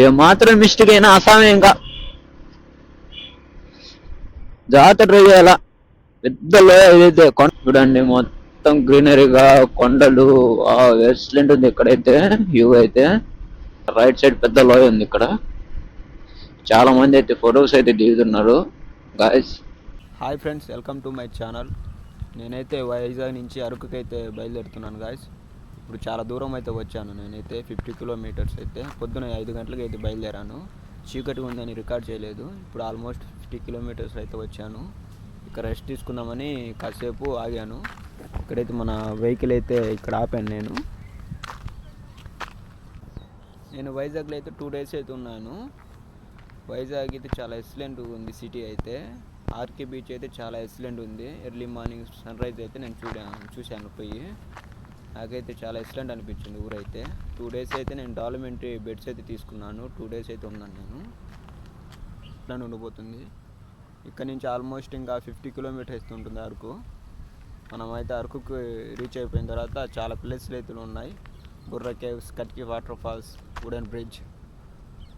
ఏ మాత్రం మిస్టేక్ అయినా అసామే ఇంకా జాతర డ్రైవ్ చేయాల పెద్ద ఏదైతే కొండ చూడండి మొత్తం గ్రీనరీగా కొండలు ఎక్సలెంట్ ఉంది ఇక్కడైతే వ్యూ అయితే. రైట్ సైడ్ పెద్ద లోయ ఉంది ఇక్కడ. చాలా మంది అయితే ఫొటోస్ అయితే దిగుతున్నారు. Guys. Hi friends welcome to my channel. నేనైతే వైజాగ్ నుంచి అరకుకైతే బయలుదేరుతున్నాను గాయస్. ఇప్పుడు చాలా దూరం అయితే వచ్చాను. నేనైతే ఫిఫ్టీ కిలోమీటర్స్ అయితే పొద్దున ఐదు గంటలకు అయితే బయలుదేరాను. చీకటిగా ఉందని రికార్డ్ చేయలేదు. ఇప్పుడు ఆల్మోస్ట్ ఫిఫ్టీ కిలోమీటర్స్ అయితే వచ్చాను. ఇక్కడ రెస్ట్ తీసుకుందామని కాసేపు ఆగాను. ఇక్కడైతే మన వెహికల్ అయితే ఇక్కడ ఆపాను నేను. నేను వైజాగ్లో అయితే టూ డేస్ అయితే ఉన్నాను. వైజాగ్ అయితే చాలా ఎక్సలెంట్ ఉంది సిటీ అయితే. ఆర్కే బీచ్ అయితే చాలా ఎక్సలెంట్ ఉంది. ఎర్లీ మార్నింగ్ సన్ రైజ్ అయితే నేను చూడాను చూశాను పోయి. నాకైతే చాలా ఎక్సలెంట్ అనిపించింది ఊరైతే. టూ డేస్ అయితే నేను డాక్యుమెంటరీ బెడ్స్ అయితే తీసుకున్నాను. టూ డేస్ అయితే ఉన్నాను నేను. ఇట్లా ఉండిపోతుంది. ఇక్కడ నుంచి ఆల్మోస్ట్ ఇంకా ఫిఫ్టీ కిలోమీటర్స్ ఉంటుంది అరకు. మనం అయితే అరకుకి రీచ్ అయిపోయిన తర్వాత చాలా ప్లేస్లు అయితే ఉన్నాయి. Burra caves Katki water falls wooden bridge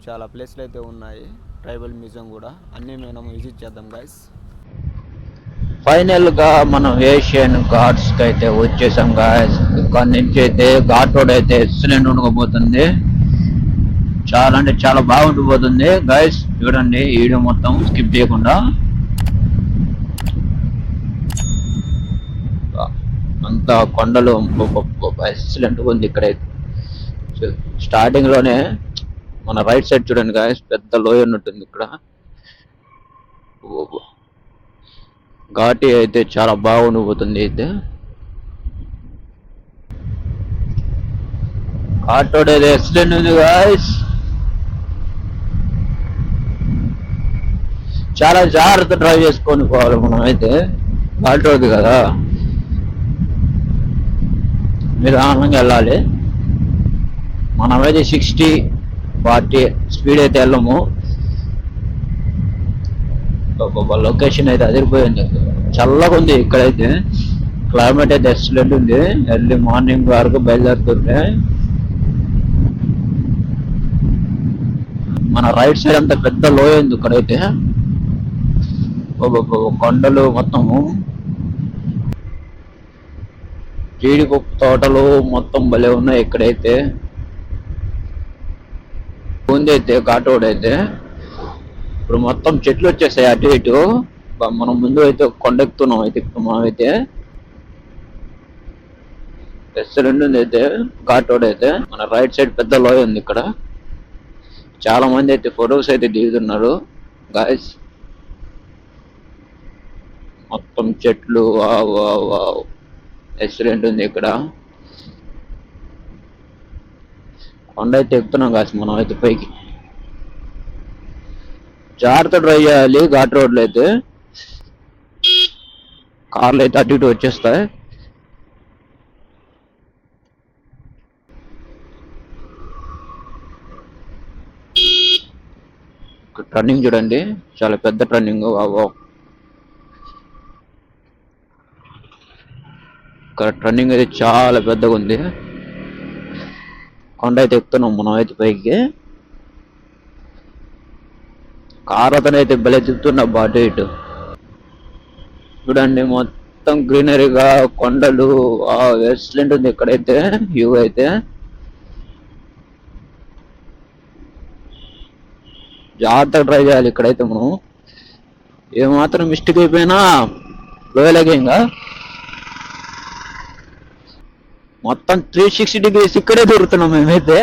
చాలా ప్లేస్లు అయితే ఉన్నాయి. ట్రైబల్ మ్యూజియం కూడా. అన్నీ మేము విజిట్ చేద్దాం గైస్ ఫైనల్గా మనం ఏషియన్ ఘాట్స్కి అయితే వచ్చేసాం గాయస్ ఇక్కడ నుంచి అయితే ఘాట్ రోడ్ అయితే ఎక్సలెంట్ ఉండకపోతుంది. చాలా అంటే చాలా బాగుండిపోతుంది గాయస్ చూడండి ఈ వీడియో మొత్తం స్కిప్ చేయకుండా. అంతా కొండలు ఎక్సలెంట్ ఉంది ఇక్కడైతే. స్టార్టింగ్లోనే మన రైట్ సైడ్ చూడండి గాయస్ పెద్ద లోయ ఉన్నట్టుంది ఇక్కడ. ఓ- ఘాటి అయితే చాలా బాగుండిపోతుంది అయితే. ఆటో అయితే ఎక్సిడెంట్ ఉంది గాయస్ చాలా జాగ్రత్త డ్రైవ్ చేసుకొని పోవాలి మనం అయితే. ఆటోది కదా. నిదానంగా వెళ్ళాలి. మనమైతే సిక్స్టీ ఫార్టీ స్పీడ్ అయితే వెళ్ళము. లొకేషన్ అయితే అదిరిపోయింది చల్లగా ఉంది ఇక్కడైతే. క్లైమేట్ అయితే ఎక్సలెంట్ ఉంది. ఎర్లీ మార్నింగ్ వరకు బయలుదేరుతుంటే. మన రైట్ సైడ్ అంతా పెద్ద లోయ ఉంది ఇక్కడైతే. కొండలు మొత్తము. జీడిపప్పు తోటలు మొత్తం భలే ఉన్నాయి ఇక్కడైతే. ఉంది అయితే ఘాట్ అయితే. ఇప్పుడు మొత్తం చెట్లు వచ్చేసాయి అటు ఇటు. మనం ముందు అయితే కొండెక్కుతున్నాం అయితే ఇప్పుడు మనం అయితే. రెస్టారెంట్ ఉంది అయితే ఘాట్ రోడ్ అయితే. మన రైట్ సైడ్ పెద్ద లోయ ఉంది ఇక్కడ. చాలా మంది అయితే ఫొటోస్ అయితే దిగుతున్నారు. గాయస్ మొత్తం చెట్లు రెస్టారెంట్ ఉంది ఇక్కడ. కొండ అయితే ఎక్కుతున్నాం గాయస్ మనం అయితే పైకి. జాగ్రత్త డ్రైవ్ చేయాలి ఘాట్ రోడ్లు అయితే. కార్లు అయితే అటు ఇటు వచ్చేస్తాయి. టర్నింగ్ చూడండి చాలా పెద్ద టర్నింగ్ ఇక్కడ టర్నింగ్ అయితే చాలా పెద్దగా ఉంది. కొండ అయితే ఎక్కుతున్నాం మనం అయితే పైకి. కారతనైతే అయితే భలే తిప్పుతున్నా బాటు ఇటు. చూడండి మొత్తం గ్రీనరీగా కొండలు ఎక్సలెంట్ ఉంది ఇక్కడైతే వ్యూ అయితే. జాగ్రత్తగా ట్రై చేయాలి ఇక్కడైతే మనం. ఏమాత్రం మిస్టేక్ అయిపోయినా లోయలగే ఇంకా. మొత్తం త్రీ సిక్స్టీ డిగ్రీస్ ఇక్కడే దొరుకుతున్నాం మేమైతే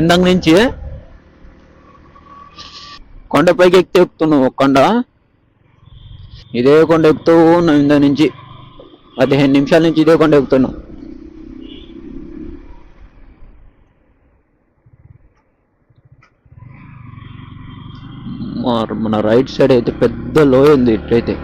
ఇందాక నుంచి కొండ పైకి ఎక్కితే ఎక్కుతున్నావు ఒక కొండ? ఇదే కొండ ఎక్కుతూ ఉన్నాం ఇందా నుంచి పదిహేను నిమిషాల నుంచి ఇదే కొండ ఎక్కుతున్నావు. మన- మన రైట్ సైడ్ అయితే పెద్ద లోయ ఉంది ఇట్లయితే.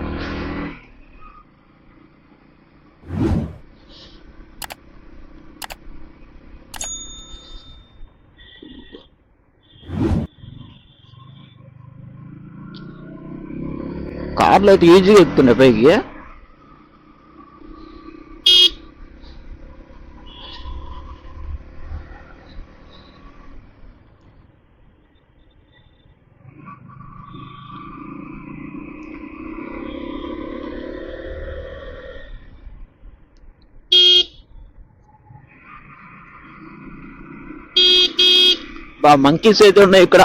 కార్లు అయితే ఈజీగా ఎక్కుతున్నాయి పైకి. మంకీస్ అయితే ఉన్నాయి ఇక్కడ.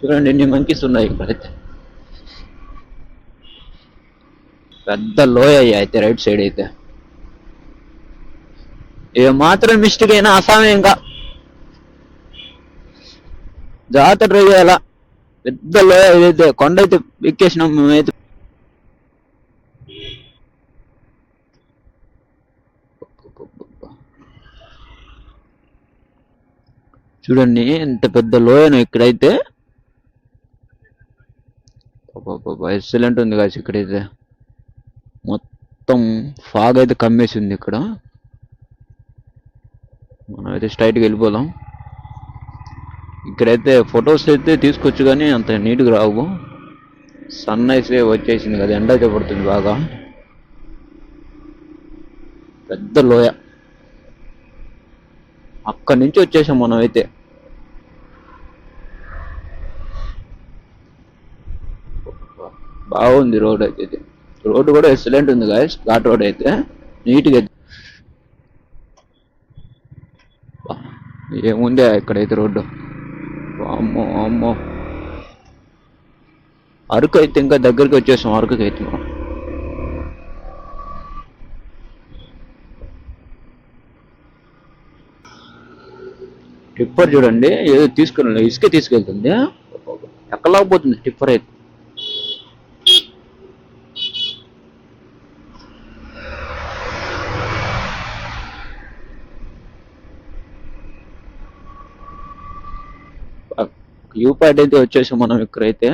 చూడండి ఎన్ని మంకీస్ ఉన్నాయి ఇక్కడైతే పెద్ద లోయ అయితే రైట్ సైడ్ అయితే. ఏ మాత్రం మిస్టేక్ అయినా అసామే ఇంకా జాగ్రత్త ట్రై చేయాలా పెద్ద లోయ ఏదైతే కొండ అయితే ఎక్కేసినాం మేమైతే. చూడండి ఎంత పెద్ద లోయను ఇక్కడైతే. ఎక్సలెంట్ ఉంది కాదు ఇక్కడైతే. ఫాగ్ అయితే కమ్మేసి ఉంది ఇక్కడ. మనం అయితే స్ట్రైట్గా వెళ్ళిపోదాం. ఇక్కడైతే ఫొటోస్ అయితే తీసుకోవచ్చు కానీ అంత నీట్గా రావు. సన్ రైజ్ వచ్చేసింది కదా ఎండ అయితే పడుతుంది బాగా. పెద్ద లోయ. అక్కడి నుంచి వచ్చేసాం మనం అయితే బాగుంది రోడ్ అయితే. రోడ్డు కూడా ఎక్సలెంట్ ఉంది గాయస్ ఘాట్ రోడ్ అయితే. నీట్గా ఏముంది ఇక్కడైతే రోడ్డు? అమ్మో అమ్మో అరకు అయితే ఇంకా దగ్గరికి వచ్చేసాం అరకుకి అయితే మనం. టిప్పర్ చూడండి ఏదో తీసుకుని ఇసుక తీసుకెళ్తుంది. ఎక్కలేకపోతుంది టిప్పర్ అయితే? వ్యూ పాయింట్ అయితే వచ్చేసాం మనం ఇక్కడైతే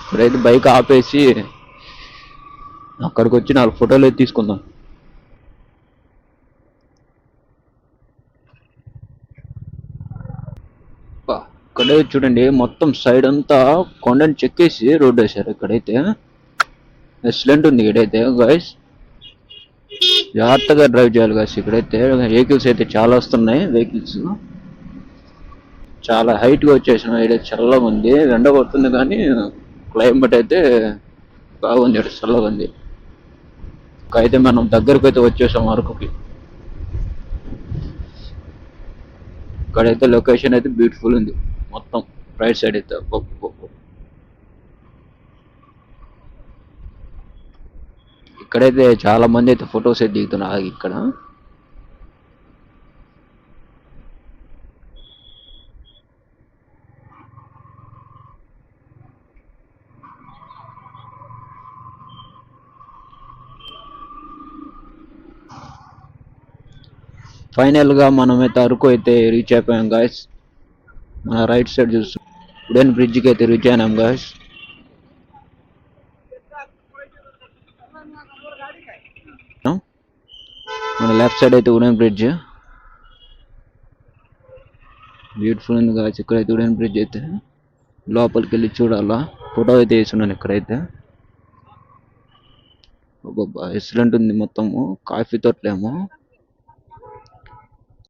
ఇక్కడైతే బైక్ ఆపేసి అక్కడికి వచ్చి నాలుగు ఫోటోలు అయితే తీసుకుందాం. ఇక్కడే చూడండి మొత్తం సైడ్ అంతా కొండని చెక్కేసి రోడ్ వేశారు ఇక్కడైతే. ఎక్సలెంట్ ఉంది ఇక్కడైతే గాయస్ జాగ్రత్తగా డ్రైవ్ చేయాలి కాసి ఇక్కడైతే వెహికల్స్ అయితే చాలా వస్తున్నాయి. వెహికల్స్ చాలా హైట్గా వచ్చేసిన ఇక్కడ చల్లగా ఉంది. ఎండ కొడుతుంది కానీ క్లైమేట్ అయితే బాగుంది. ఇక్కడ చల్లగా ఉంది. అయితే మనం దగ్గరకు అయితే వచ్చేసాం అరకుకి. ఇక్కడైతే లొకేషన్ అయితే బ్యూటిఫుల్ ఉంది. మొత్తం రైట్ సైడ్ అయితే. ఇక్కడైతే చాలా మంది అయితే ఫొటోస్ అయితే దిగుతున్నారు. ఇక్కడ. ఫైనల్గా మనమైతే అరకు అయితే రీచ్ అయిపోయాం గాయస్ మన రైట్ సైడ్ చూస్తూ ఉడెన్ బ్రిడ్జ్కి అయితే రీచ్ అయినాం గాయస్ లెఫ్ట్ సైడ్ అయితే ఉడెన్ బ్రిడ్జ్. బ్యూటిఫుల్ ఉంది కావచ్చు ఇక్కడైతే ఉడెన్ బ్రిడ్జ్ అయితే. లోపలికి వెళ్ళి చూడాలా. ఫోటో అయితే వేసున్నాను ఇక్కడైతే. ఎక్సలెంట్ ఉంది మొత్తము. కాఫీ తోటలేమో.